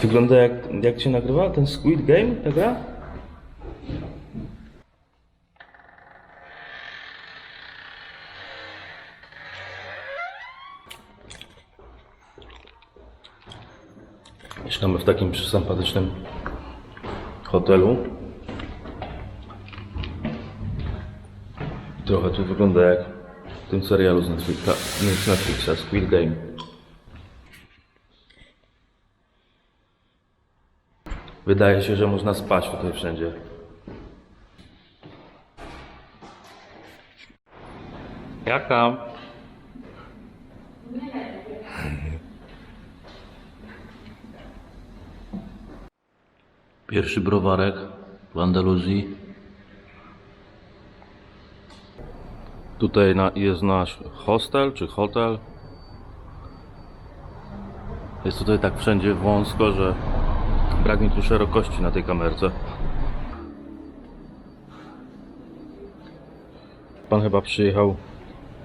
Wygląda jak, jak się nagrywa ten Squid Game, ta gra? Mieszkamy w takim sympatycznym hotelu. Trochę to wygląda jak w tym serialu z Netflixa, z Netflixa Squid Game. Wydaje się, że można spać tutaj wszędzie. Jak tam? Pierwszy browarek w Andaluzji. Tutaj na, jest nasz hostel czy hotel. Jest tutaj tak wszędzie wąsko, że brak mi tu szerokości na tej kamerce. Pan chyba przyjechał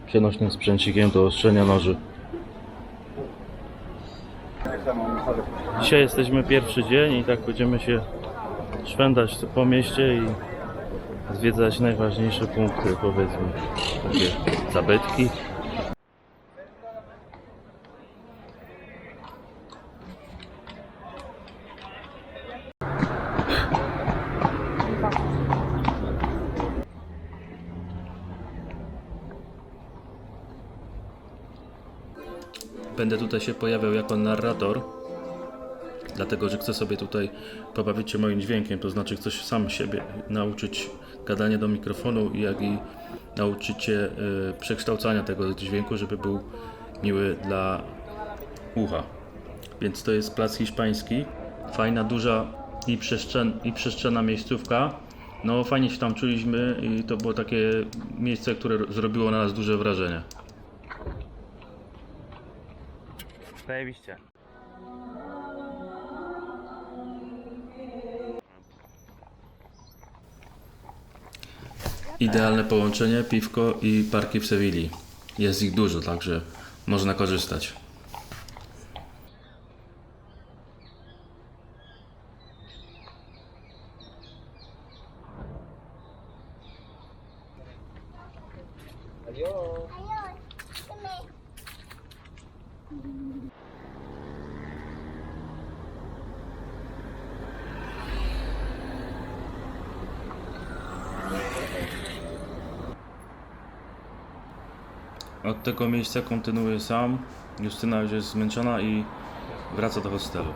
przenośnym sprzęcikiem do ostrzenia noży. Dzisiaj jesteśmy pierwszy dzień i tak będziemy się szwendać po mieście i zwiedzać najważniejsze punkty, powiedzmy, takie zabytki. Będę tutaj się pojawiał jako narrator, dlatego że chcę sobie tutaj pobawić się moim dźwiękiem, to znaczy chcę sam siebie nauczyć gadania do mikrofonu, jak i nauczyć się y, przekształcania tego dźwięku, żeby był miły dla ucha. Więc to jest plac hiszpański, fajna, duża i, przestrzeń, i przestrzenna miejscówka. No fajnie się tam czuliśmy i to było takie miejsce, które zrobiło na nas duże wrażenie. Zajebiście. Idealne połączenie, piwko i parki w Sewilli. Jest ich dużo, także można korzystać. Od tego miejsca kontynuuję sam. Justyna już jest zmęczona i wraca do hostelu.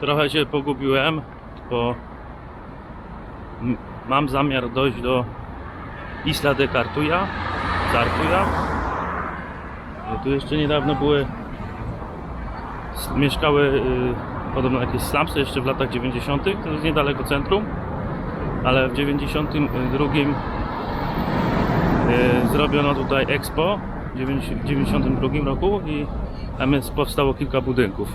Trochę się pogubiłem, bo mam zamiar dojść do Isla de Cartuja, Cartuja. Tu jeszcze niedawno były, mieszkały y, podobno jakieś slumsy jeszcze w latach 90. To jest niedaleko centrum, ale w 92 E, Zrobiono tutaj Expo w 1992 roku i tam jest, powstało kilka budynków.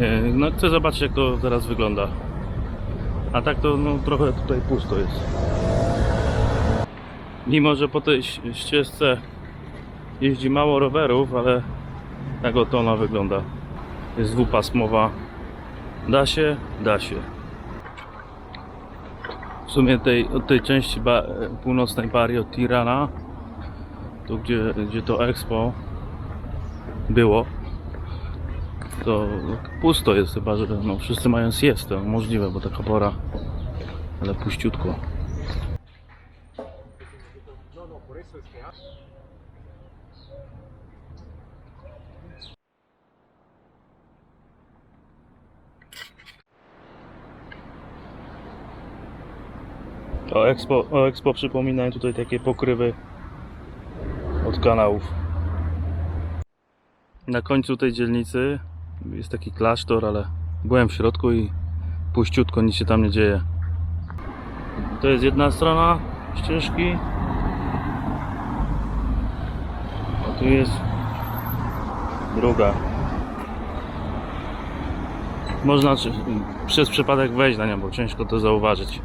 E, No chcę zobaczyć jak to teraz wygląda. A tak to no, trochę tutaj pusto jest. Mimo, że po tej ścieżce jeździ mało rowerów, ale tak oto ona wygląda. Jest dwupasmowa. Da się? Da się. W sumie tej, od tej części ba, północnej Bari od Tirana, tu gdzie, gdzie to Expo było, to pusto jest chyba, że no, wszyscy mają siestę, możliwe, bo taka pora, ale puściutko. O Expo, o Expo przypominają tutaj takie pokrywy od kanałów. Na końcu tej dzielnicy jest taki klasztor, ale byłem w środku i puściutko, nic się tam nie dzieje. To jest jedna strona ścieżki. A tu jest druga. Można przez przypadek wejść na nią, bo ciężko to zauważyć.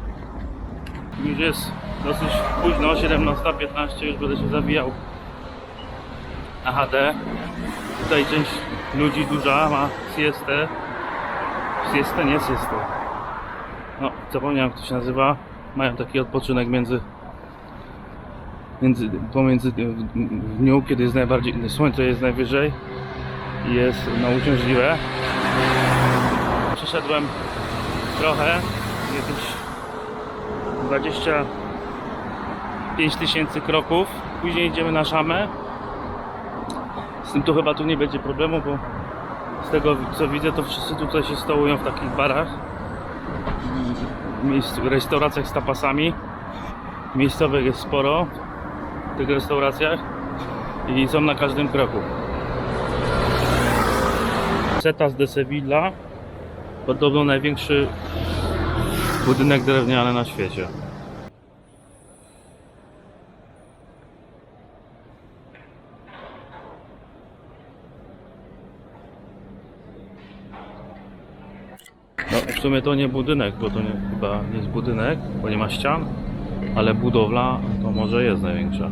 Już jest dosyć późno, 17.15, już będę się zawijał. na chatę. Tutaj część ludzi duża ma siestę. Siestę, nie siestę. No, zapomniałem jak to się nazywa. Mają taki odpoczynek między, między pomiędzy w dniu, kiedy jest najbardziej, słońce jest najwyżej i jest no, uciążliwe. Przeszedłem trochę, jakieś 25 tysięcy kroków. Później idziemy na szamę. Z tym to chyba tu nie będzie problemu, bo z tego co widzę, to wszyscy tutaj się stołują w takich barach, miejsc, restauracjach z tapasami. Miejscowych jest sporo w tych restauracjach i są na każdym kroku. Cetas de Sevilla, podobno największy budynek drewniany na świecie. No, w sumie to nie budynek, bo to nie, chyba nie jest budynek, bo nie ma ścian, ale budowla to może jest największa.